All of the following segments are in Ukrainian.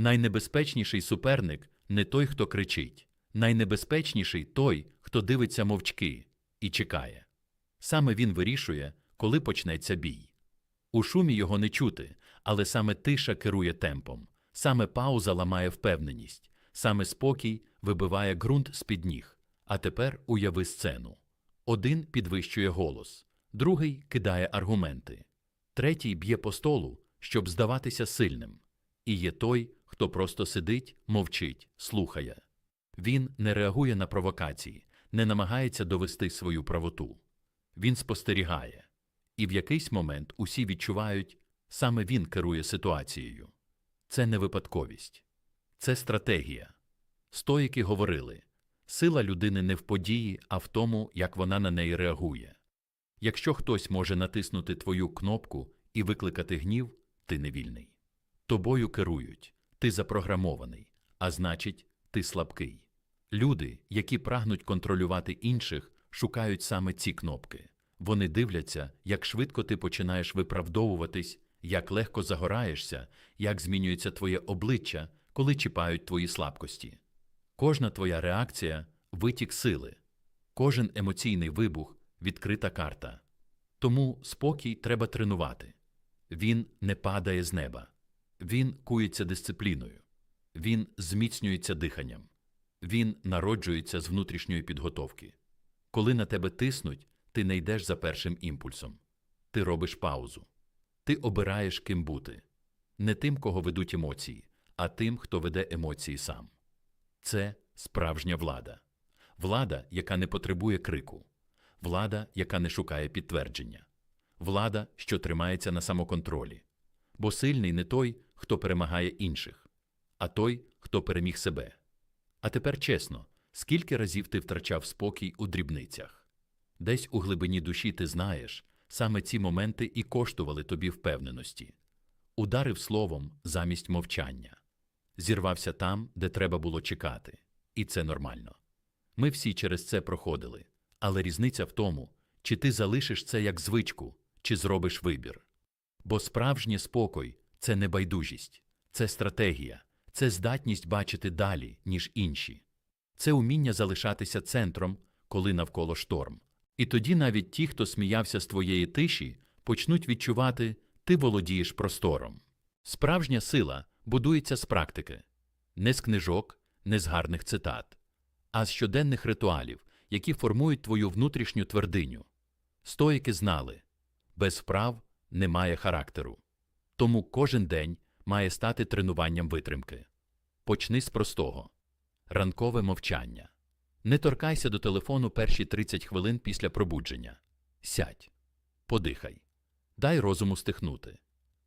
Найнебезпечніший суперник не той, хто кричить. Найнебезпечніший той, хто дивиться мовчки і чекає. Саме він вирішує, коли почнеться бій. У шумі його не чути, але саме тиша керує темпом, саме пауза ламає впевненість, саме спокій вибиває ґрунт з-під ніг. А тепер уяви сцену. Один підвищує голос, другий кидає аргументи, третій б'є по столу, щоб здаватися сильним. І є той, хто просто сидить, мовчить, слухає. Він не реагує на провокації, не намагається довести свою правоту. Він спостерігає. І в якийсь момент усі відчувають, саме він керує ситуацією. Це не випадковість, це стратегія. Стоїки говорили сила людини не в події, а в тому, як вона на неї реагує. Якщо хтось може натиснути твою кнопку і викликати гнів, ти не вільний. Тобою керують, ти запрограмований, а значить, ти слабкий. Люди, які прагнуть контролювати інших, шукають саме ці кнопки. Вони дивляться, як швидко ти починаєш виправдовуватись, як легко загораєшся, як змінюється твоє обличчя, коли чіпають твої слабкості. Кожна твоя реакція витік сили, кожен емоційний вибух відкрита карта. Тому спокій треба тренувати. Він не падає з неба, він кується дисципліною, він зміцнюється диханням, він народжується з внутрішньої підготовки. Коли на тебе тиснуть, ти не йдеш за першим імпульсом. Ти робиш паузу. Ти обираєш ким бути. Не тим, кого ведуть емоції, а тим, хто веде емоції сам. Це справжня влада. Влада, яка не потребує крику. Влада, яка не шукає підтвердження. Влада, що тримається на самоконтролі. Бо сильний не той, хто перемагає інших, а той, хто переміг себе. А тепер чесно, скільки разів ти втрачав спокій у дрібницях? Десь у глибині душі ти знаєш, саме ці моменти і коштували тобі впевненості. Ударив словом замість мовчання. Зірвався там, де треба було чекати. І це нормально. Ми всі через це проходили. Але різниця в тому, чи ти залишиш це як звичку, чи зробиш вибір. Бо справжній спокой це не байдужість, це стратегія, це здатність бачити далі, ніж інші. Це уміння залишатися центром, коли навколо шторм. І тоді навіть ті, хто сміявся з твоєї тиші, почнуть відчувати, ти володієш простором. Справжня сила будується з практики, не з книжок, не з гарних цитат, а з щоденних ритуалів, які формують твою внутрішню твердиню. Стоїки знали без вправ немає характеру. Тому кожен день має стати тренуванням витримки. Почни з простого ранкове мовчання. Не торкайся до телефону перші 30 хвилин після пробудження. Сядь, подихай, дай розуму стихнути,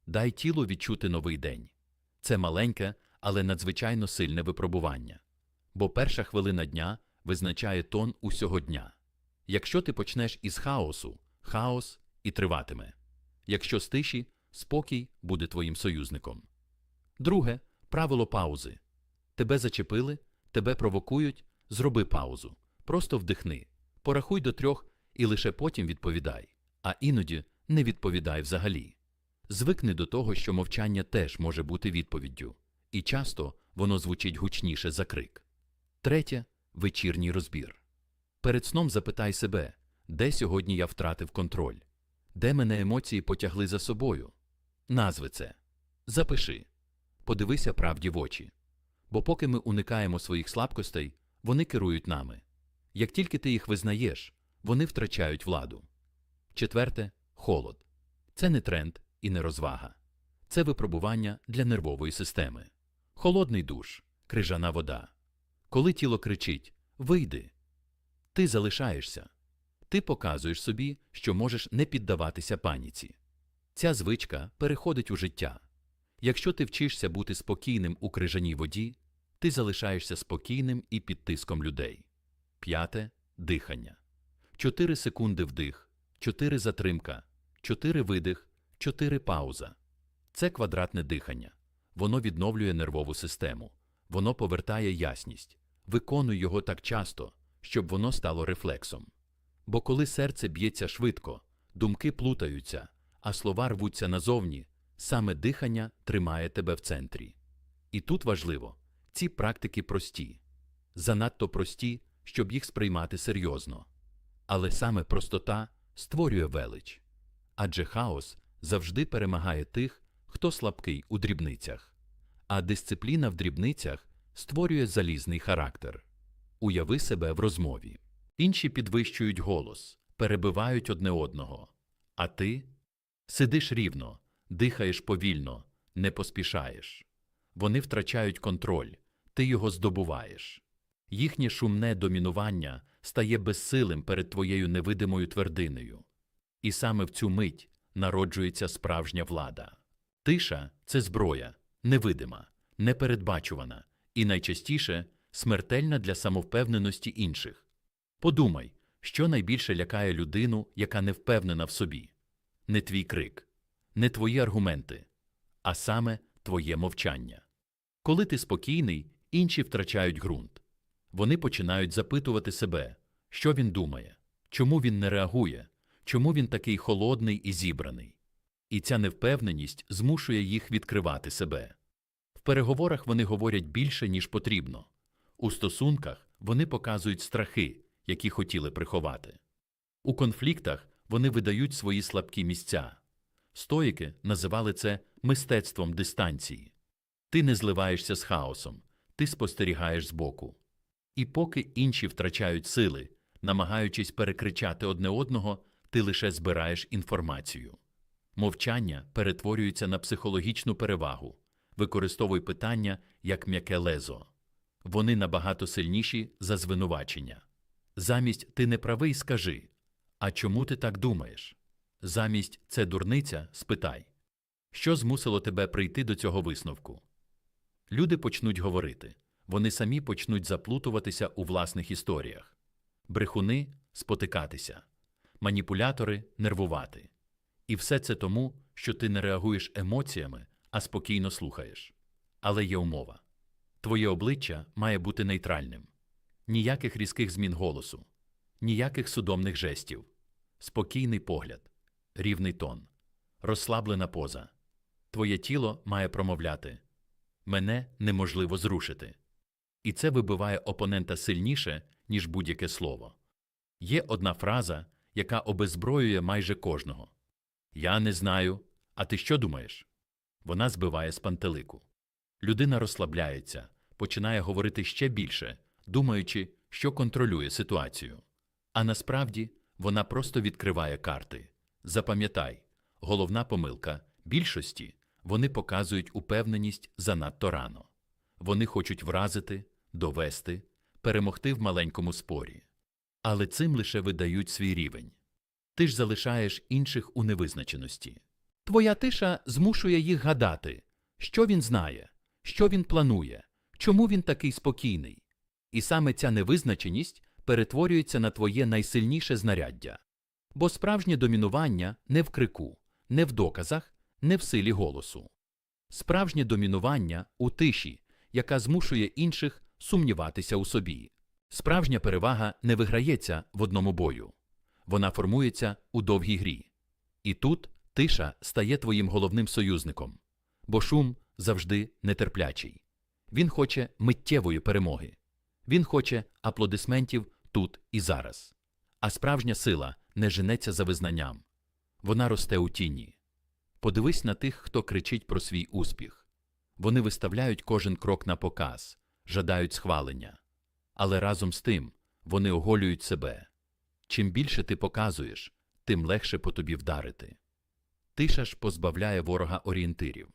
дай тілу відчути новий день. Це маленьке, але надзвичайно сильне випробування. Бо перша хвилина дня визначає тон усього дня. Якщо ти почнеш із хаосу, хаос і триватиме. Якщо з тиші, спокій буде твоїм союзником. Друге правило паузи. Тебе зачепили, тебе провокують, зроби паузу. Просто вдихни, порахуй до трьох і лише потім відповідай, а іноді не відповідай взагалі. Звикни до того, що мовчання теж може бути відповіддю, і часто воно звучить гучніше за крик. Третє вечірній розбір. Перед сном запитай себе, де сьогодні я втратив контроль, де мене емоції потягли за собою. Назви це. Запиши. Подивися правді в очі. Бо поки ми уникаємо своїх слабкостей, вони керують нами. Як тільки ти їх визнаєш, вони втрачають владу. Четверте холод. Це не тренд і не розвага. Це випробування для нервової системи. Холодний душ, крижана вода. Коли тіло кричить Вийди, ти залишаєшся. Ти показуєш собі, що можеш не піддаватися паніці. Ця звичка переходить у життя. Якщо ти вчишся бути спокійним у крижаній воді, ти залишаєшся спокійним і під тиском людей. П'яте дихання. Чотири секунди вдих, чотири затримка, чотири видих, чотири пауза. Це квадратне дихання. Воно відновлює нервову систему, воно повертає ясність. Виконуй його так часто, щоб воно стало рефлексом. Бо коли серце б'ється швидко, думки плутаються, а слова рвуться назовні, саме дихання тримає тебе в центрі. І тут важливо ці практики прості, занадто прості, щоб їх сприймати серйозно. Але саме простота створює велич. Адже хаос завжди перемагає тих, хто слабкий у дрібницях, а дисципліна в дрібницях створює залізний характер. Уяви себе в розмові. Інші підвищують голос, перебивають одне одного. А ти сидиш рівно, дихаєш повільно, не поспішаєш. Вони втрачають контроль, ти його здобуваєш. Їхнє шумне домінування стає безсилим перед твоєю невидимою твердинею. І саме в цю мить народжується справжня влада. Тиша це зброя, невидима, непередбачувана і найчастіше смертельна для самовпевненості інших. Подумай, що найбільше лякає людину, яка не впевнена в собі. Не твій крик, не твої аргументи, а саме твоє мовчання. Коли ти спокійний, інші втрачають ґрунт. Вони починають запитувати себе, що він думає, чому він не реагує, чому він такий холодний і зібраний. І ця невпевненість змушує їх відкривати себе. В переговорах вони говорять більше, ніж потрібно. У стосунках вони показують страхи, які хотіли приховати. У конфліктах вони видають свої слабкі місця. Стоїки називали це мистецтвом дистанції. Ти не зливаєшся з хаосом, ти спостерігаєш збоку. І поки інші втрачають сили, намагаючись перекричати одне одного, ти лише збираєш інформацію. Мовчання перетворюється на психологічну перевагу, використовуй питання як м'яке лезо. Вони набагато сильніші за звинувачення. Замість ти не правий, скажи. А чому ти так думаєш? Замість це дурниця спитай. Що змусило тебе прийти до цього висновку? Люди почнуть говорити, вони самі почнуть заплутуватися у власних історіях, брехуни спотикатися, маніпулятори нервувати. І все це тому, що ти не реагуєш емоціями, а спокійно слухаєш. Але є умова твоє обличчя має бути нейтральним, ніяких різких змін голосу, ніяких судомних жестів, спокійний погляд, рівний тон, розслаблена поза. Твоє тіло має промовляти мене неможливо зрушити. І це вибиває опонента сильніше, ніж будь-яке слово. Є одна фраза, яка обезброює майже кожного. Я не знаю. А ти що думаєш? Вона збиває з пантелику. Людина розслабляється, починає говорити ще більше, думаючи, що контролює ситуацію. А насправді вона просто відкриває карти. Запам'ятай, головна помилка більшості вони показують упевненість занадто рано. Вони хочуть вразити, довести, перемогти в маленькому спорі. Але цим лише видають свій рівень. Ти ж залишаєш інших у невизначеності. Твоя тиша змушує їх гадати, що він знає, що він планує, чому він такий спокійний. І саме ця невизначеність перетворюється на твоє найсильніше знаряддя. Бо справжнє домінування не в крику, не в доказах, не в силі голосу. Справжнє домінування у тиші, яка змушує інших сумніватися у собі. Справжня перевага не виграється в одному бою, вона формується у довгій грі. І тут тиша стає твоїм головним союзником, бо шум завжди нетерплячий. Він хоче миттєвої перемоги, він хоче аплодисментів тут і зараз. А справжня сила не женеться за визнанням, вона росте у тіні. Подивись на тих, хто кричить про свій успіх. Вони виставляють кожен крок на показ, жадають схвалення. Але разом з тим вони оголюють себе. Чим більше ти показуєш, тим легше по тобі вдарити. Тиша ж позбавляє ворога орієнтирів.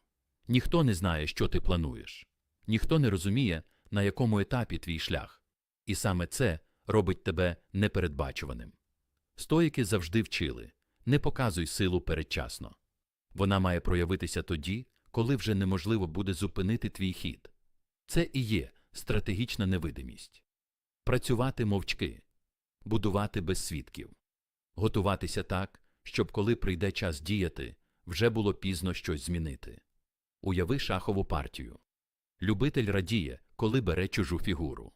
Ніхто не знає, що ти плануєш, ніхто не розуміє, на якому етапі твій шлях. І саме це робить тебе непередбачуваним. Стоїки завжди вчили не показуй силу передчасно. Вона має проявитися тоді, коли вже неможливо буде зупинити твій хід. Це і є стратегічна невидимість. Працювати мовчки, будувати без свідків, готуватися так, щоб коли прийде час діяти, вже було пізно щось змінити. Уяви шахову партію. Любитель радіє, коли бере чужу фігуру.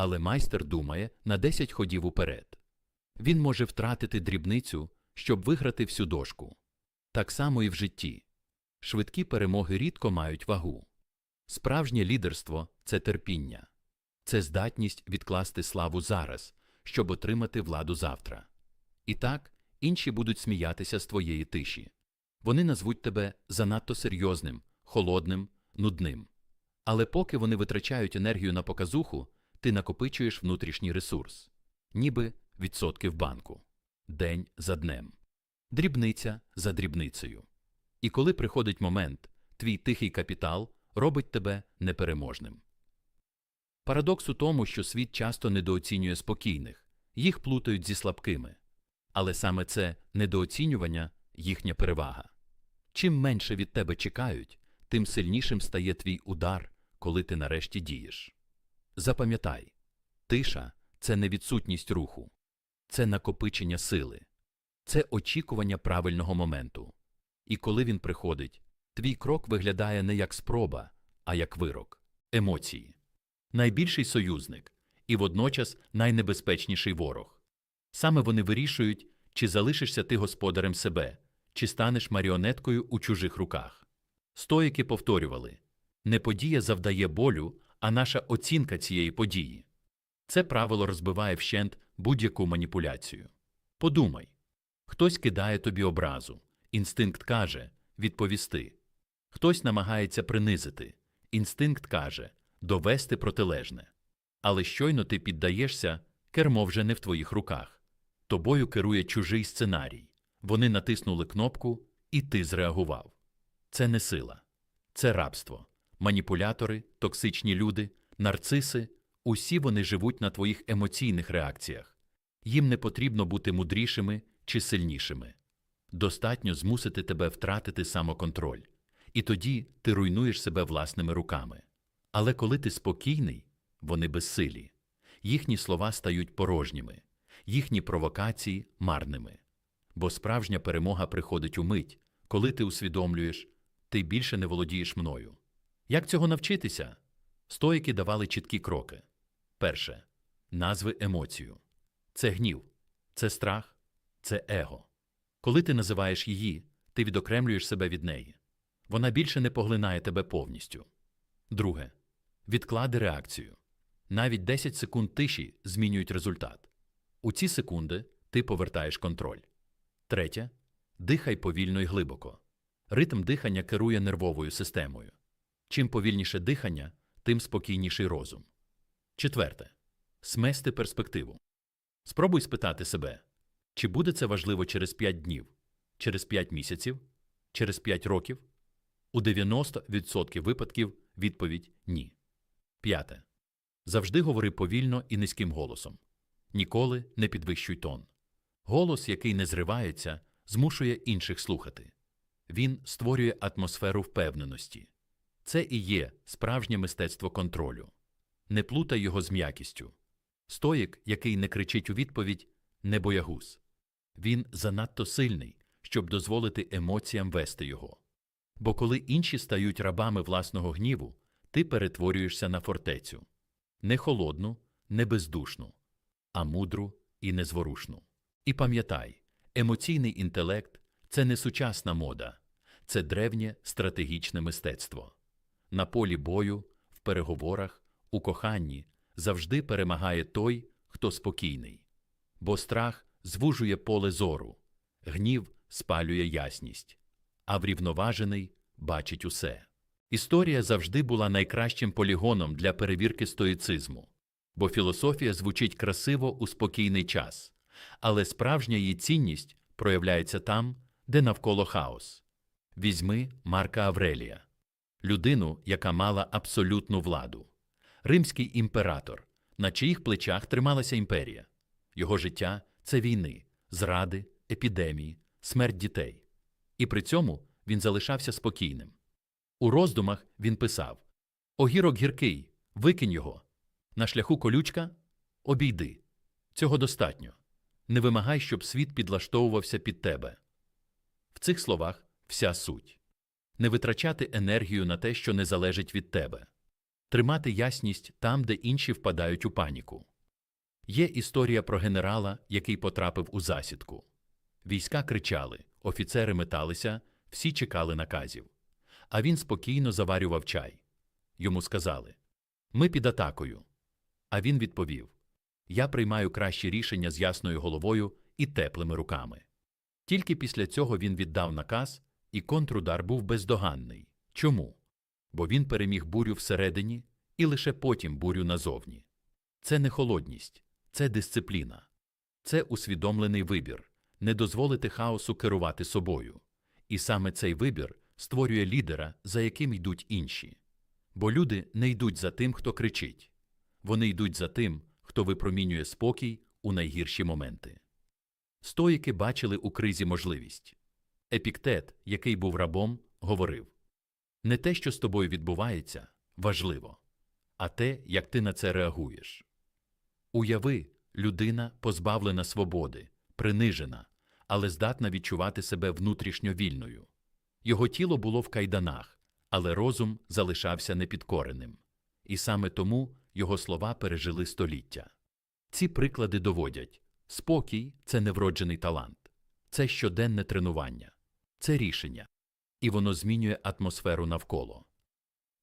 Але майстер думає на 10 ходів уперед. Він може втратити дрібницю, щоб виграти всю дошку. Так само і в житті. Швидкі перемоги рідко мають вагу. Справжнє лідерство це терпіння, це здатність відкласти славу зараз, щоб отримати владу завтра. І так інші будуть сміятися з твоєї тиші. Вони назвуть тебе занадто серйозним, холодним, нудним. Але поки вони витрачають енергію на показуху, ти накопичуєш внутрішній ресурс, ніби відсотки в банку, день за днем, дрібниця за дрібницею. І коли приходить момент, твій тихий капітал робить тебе непереможним. Парадокс у тому, що світ часто недооцінює спокійних, їх плутають зі слабкими. Але саме це недооцінювання їхня перевага. Чим менше від тебе чекають, тим сильнішим стає твій удар, коли ти нарешті дієш. Запам'ятай, тиша це не відсутність руху, це накопичення сили, це очікування правильного моменту. І коли він приходить, твій крок виглядає не як спроба, а як вирок, емоції. Найбільший союзник і водночас найнебезпечніший ворог. Саме вони вирішують, чи залишишся ти господарем себе, чи станеш маріонеткою у чужих руках. Стоїки повторювали не подія завдає болю, а наша оцінка цієї події. Це правило розбиває вщент будь-яку маніпуляцію. Подумай хтось кидає тобі образу, інстинкт каже відповісти. Хтось намагається принизити, інстинкт каже довести протилежне. Але щойно ти піддаєшся, кермо вже не в твоїх руках. Тобою керує чужий сценарій. Вони натиснули кнопку, і ти зреагував. Це не сила, це рабство. Маніпулятори, токсичні люди, нарциси усі вони живуть на твоїх емоційних реакціях. Їм не потрібно бути мудрішими чи сильнішими. Достатньо змусити тебе втратити самоконтроль, і тоді ти руйнуєш себе власними руками. Але коли ти спокійний, вони безсилі. Їхні слова стають порожніми, їхні провокації марними. Бо справжня перемога приходить у мить, коли ти усвідомлюєш, ти більше не володієш мною. Як цього навчитися? Стоїки давали чіткі кроки. Перше назви емоцію. Це гнів, це страх, це его. Коли ти називаєш її, ти відокремлюєш себе від неї. Вона більше не поглинає тебе повністю. Друге відклади реакцію. Навіть 10 секунд тиші змінюють результат. У ці секунди ти повертаєш контроль. Третє дихай повільно і глибоко. Ритм дихання керує нервовою системою. Чим повільніше дихання, тим спокійніший розум. Четверте смести перспективу. Спробуй спитати себе, чи буде це важливо через 5 днів, через 5 місяців, через 5 років? У 90% випадків відповідь ні. П'яте. Завжди говори повільно і низьким голосом. Ніколи не підвищуй тон. Голос, який не зривається, змушує інших слухати. Він створює атмосферу впевненості. Це і є справжнє мистецтво контролю. Не плутай його з м'якістю. Стоїк, який не кричить у відповідь, не боягуз. Він занадто сильний, щоб дозволити емоціям вести його. Бо коли інші стають рабами власного гніву, ти перетворюєшся на фортецю не холодну, не бездушну, а мудру і незворушну. І пам'ятай, емоційний інтелект це не сучасна мода, це древнє стратегічне мистецтво. На полі бою, в переговорах, у коханні завжди перемагає той, хто спокійний, бо страх звужує поле зору, гнів спалює ясність, а врівноважений бачить усе. Історія завжди була найкращим полігоном для перевірки стоїцизму, бо філософія звучить красиво у спокійний час, але справжня її цінність проявляється там, де навколо хаос. Візьми Марка Аврелія, людину, яка мала абсолютну владу, римський імператор, на чиїх плечах трималася імперія. Його життя це війни, зради, епідемії, смерть дітей. І при цьому він залишався спокійним. У роздумах він писав Огірок гіркий, викинь його. На шляху колючка обійди. Цього достатньо. Не вимагай, щоб світ підлаштовувався під тебе. В цих словах вся суть не витрачати енергію на те, що не залежить від тебе, тримати ясність там, де інші впадають у паніку. Є історія про генерала, який потрапив у засідку. Війська кричали, офіцери металися, всі чекали наказів. А він спокійно заварював чай. йому сказали Ми під атакою. А він відповів Я приймаю кращі рішення з ясною головою і теплими руками. Тільки після цього він віддав наказ, і контрудар був бездоганний. Чому? Бо він переміг бурю всередині і лише потім бурю назовні. Це не холодність, це дисципліна. Це усвідомлений вибір не дозволити хаосу керувати собою. І саме цей вибір створює лідера, за яким йдуть інші. Бо люди не йдуть за тим, хто кричить. Вони йдуть за тим, хто випромінює спокій у найгірші моменти. Стоїки бачили у кризі можливість. Епіктет, який був рабом, говорив не те, що з тобою відбувається, важливо, а те, як ти на це реагуєш. Уяви, людина позбавлена свободи, принижена, але здатна відчувати себе внутрішньо вільною. Його тіло було в кайданах, але розум залишався непідкореним. І саме тому його слова пережили століття. Ці приклади доводять спокій це невроджений талант, це щоденне тренування, це рішення, і воно змінює атмосферу навколо.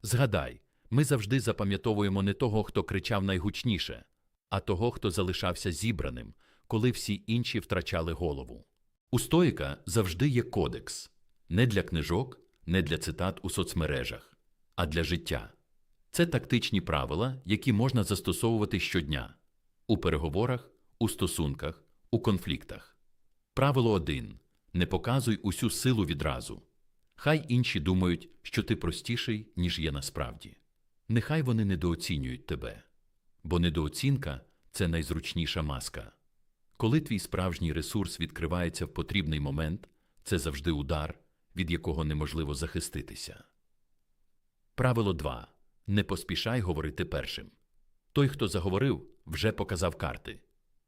Згадай, ми завжди запам'ятовуємо не того, хто кричав найгучніше, а того, хто залишався зібраним, коли всі інші втрачали голову. У стоїка завжди є кодекс не для книжок, не для цитат у соцмережах, а для життя. Це тактичні правила, які можна застосовувати щодня у переговорах, у стосунках, у конфліктах. Правило 1. Не показуй усю силу відразу. Хай інші думають, що ти простіший, ніж є насправді. Нехай вони недооцінюють тебе, бо недооцінка це найзручніша маска. Коли твій справжній ресурс відкривається в потрібний момент, це завжди удар, від якого неможливо захиститися. Правило 2. Не поспішай говорити першим. Той, хто заговорив, вже показав карти.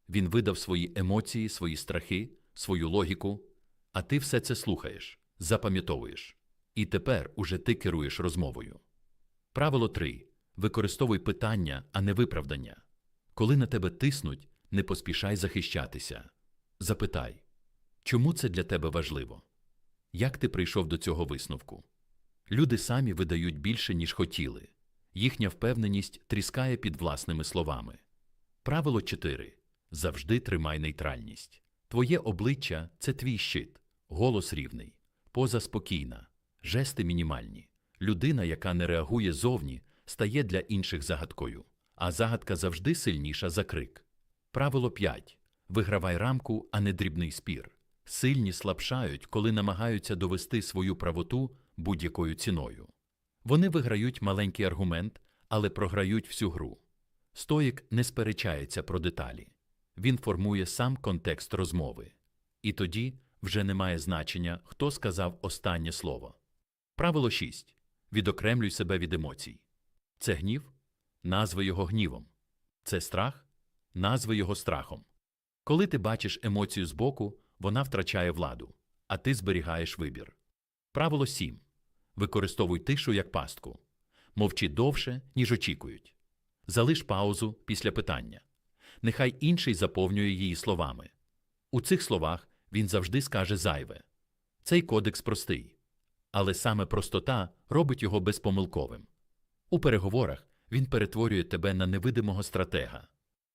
Він видав свої емоції, свої страхи, свою логіку, а ти все це слухаєш, запам'ятовуєш. І тепер уже ти керуєш розмовою. Правило 3. Використовуй питання, а не виправдання. Коли на тебе тиснуть, не поспішай захищатися. Запитай, чому це для тебе важливо? Як ти прийшов до цього висновку? Люди самі видають більше, ніж хотіли. Їхня впевненість тріскає під власними словами. Правило 4. Завжди тримай нейтральність. Твоє обличчя це твій щит, голос рівний, поза спокійна, жести мінімальні. Людина, яка не реагує зовні, стає для інших загадкою, а загадка завжди сильніша за крик. Правило 5. Вигравай рамку, а не дрібний спір. Сильні слабшають, коли намагаються довести свою правоту будь-якою ціною. Вони виграють маленький аргумент, але програють всю гру. Стоїк не сперечається про деталі. Він формує сам контекст розмови. І тоді вже немає значення, хто сказав останнє слово. Правило 6. Відокремлюй себе від емоцій. Це гнів? Назви його гнівом. Це страх? Назви його страхом. Коли ти бачиш емоцію збоку, вона втрачає владу, а ти зберігаєш вибір. Правило 7. Використовуй тишу як пастку. Мовчи довше, ніж очікують. Залиш паузу після питання. Нехай інший заповнює її словами. У цих словах він завжди скаже зайве. Цей кодекс простий. Але саме простота робить його безпомилковим. У переговорах він перетворює тебе на невидимого стратега,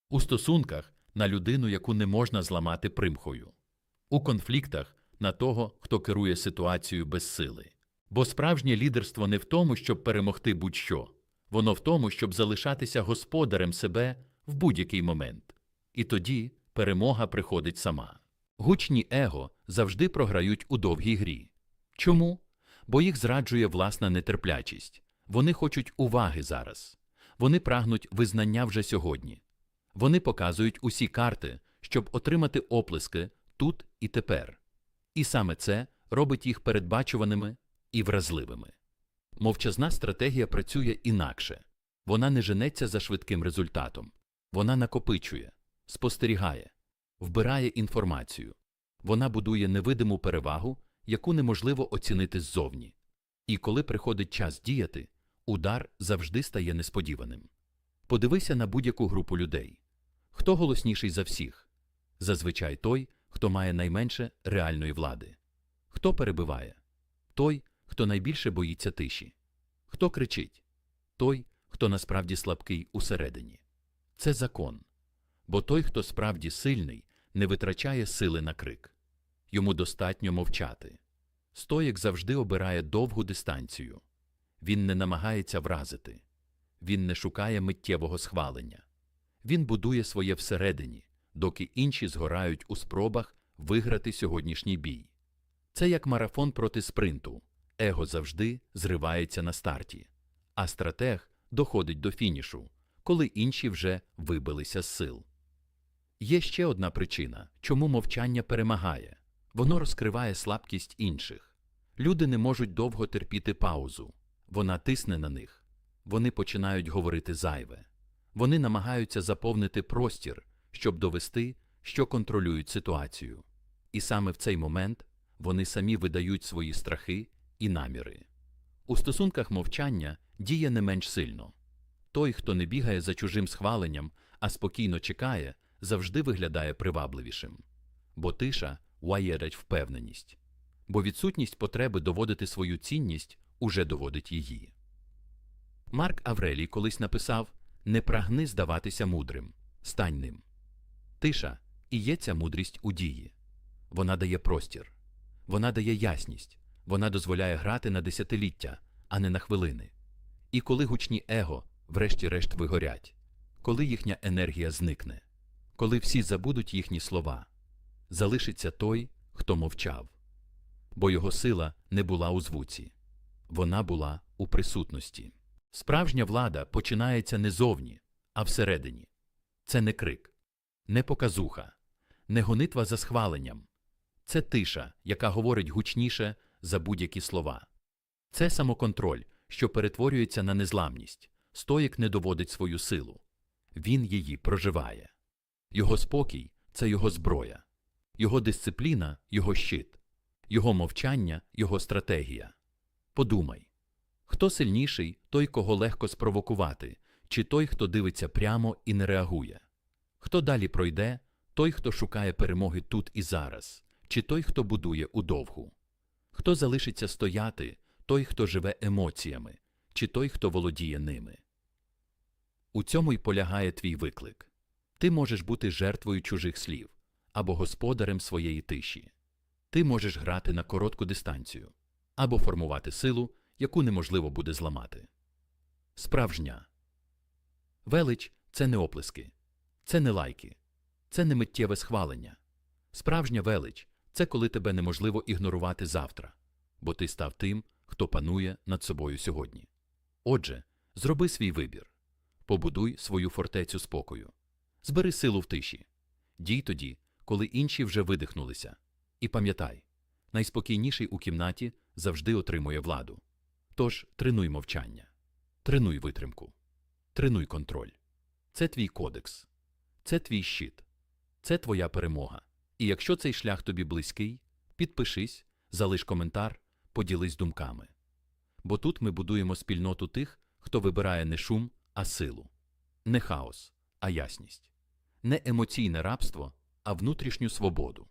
у стосунках на людину, яку не можна зламати примхою, у конфліктах на того, хто керує ситуацією без сили. Бо справжнє лідерство не в тому, щоб перемогти будь-що, воно в тому, щоб залишатися господарем себе в будь-який момент. І тоді перемога приходить сама. Гучні его завжди програють у довгій грі. Чому? Бо їх зраджує власна нетерплячість. Вони хочуть уваги зараз. Вони прагнуть визнання вже сьогодні. Вони показують усі карти, щоб отримати оплески тут і тепер. І саме це робить їх передбачуваними і вразливими. Мовчазна стратегія працює інакше. Вона не женеться за швидким результатом. Вона накопичує, спостерігає, вбирає інформацію. Вона будує невидиму перевагу, яку неможливо оцінити ззовні. І коли приходить час діяти, удар завжди стає несподіваним. Подивися на будь-яку групу людей. Хто голосніший за всіх? Зазвичай той, хто має найменше реальної влади. Хто перебиває? Той, хто найбільше боїться тиші. Хто кричить? той, хто насправді слабкий усередині. Це закон. Бо той, хто справді сильний, не витрачає сили на крик. Йому достатньо мовчати. Стоїк завжди обирає довгу дистанцію. Він не намагається вразити. Він не шукає миттєвого схвалення. Він будує своє всередині, доки інші згорають у спробах виграти сьогоднішній бій. Це як марафон проти спринту. Его завжди зривається на старті, а стратег доходить до фінішу, коли інші вже вибилися з сил. Є ще одна причина, чому мовчання перемагає воно розкриває слабкість інших. Люди не можуть довго терпіти паузу, вона тисне на них. Вони починають говорити зайве. Вони намагаються заповнити простір, щоб довести, що контролюють ситуацію. І саме в цей момент вони самі видають свої страхи і наміри. У стосунках мовчання діє не менш сильно. Той, хто не бігає за чужим схваленням, а спокійно чекає, завжди виглядає привабливішим. Бо тиша ваєрить впевненість, бо відсутність потреби доводити свою цінність уже доводить її. Марк Аврелій колись написав Не прагни здаватися мудрим, стань ним. Тиша і є ця мудрість у дії. Вона дає простір, вона дає ясність, вона дозволяє грати на десятиліття, а не на хвилини. І коли гучні его, врешті-решт, вигорять, коли їхня енергія зникне, коли всі забудуть їхні слова, залишиться той, хто мовчав. Бо його сила не була у звуці, вона була у присутності. Справжня влада починається не зовні, а всередині. Це не крик, не показуха, не гонитва за схваленням. Це тиша, яка говорить гучніше за будь-які слова. Це самоконтроль, що перетворюється на незламність. Стоїк не доводить свою силу. Він її проживає. Його спокій це його зброя, його дисципліна його щит, його мовчання його стратегія. Подумай хто сильніший, той, кого легко спровокувати, чи той, хто дивиться прямо і не реагує? Хто далі пройде, той, хто шукає перемоги тут і зараз, чи той, хто будує удовгу? Хто залишиться стояти, той, хто живе емоціями, чи той, хто володіє ними? У цьому й полягає твій виклик. Ти можеш бути жертвою чужих слів або господарем своєї тиші. Ти можеш грати на коротку дистанцію або формувати силу, яку неможливо буде зламати. Справжня велич це не оплески, це не лайки, це не миттєве схвалення. Справжня велич це коли тебе неможливо ігнорувати завтра, бо ти став тим, хто панує над собою сьогодні. Отже, зроби свій вибір, побудуй свою фортецю спокою, збери силу в тиші, дій тоді, коли інші вже видихнулися. І пам'ятай, найспокійніший у кімнаті завжди отримує владу. Тож тренуй мовчання, тренуй витримку, тренуй контроль. Це твій кодекс, це твій щит, це твоя перемога. І якщо цей шлях тобі близький, підпишись, залиш коментар, поділись думками. Бо тут ми будуємо спільноту тих, хто вибирає не шум, а силу, не хаос, а ясність, не емоційне рабство, а внутрішню свободу.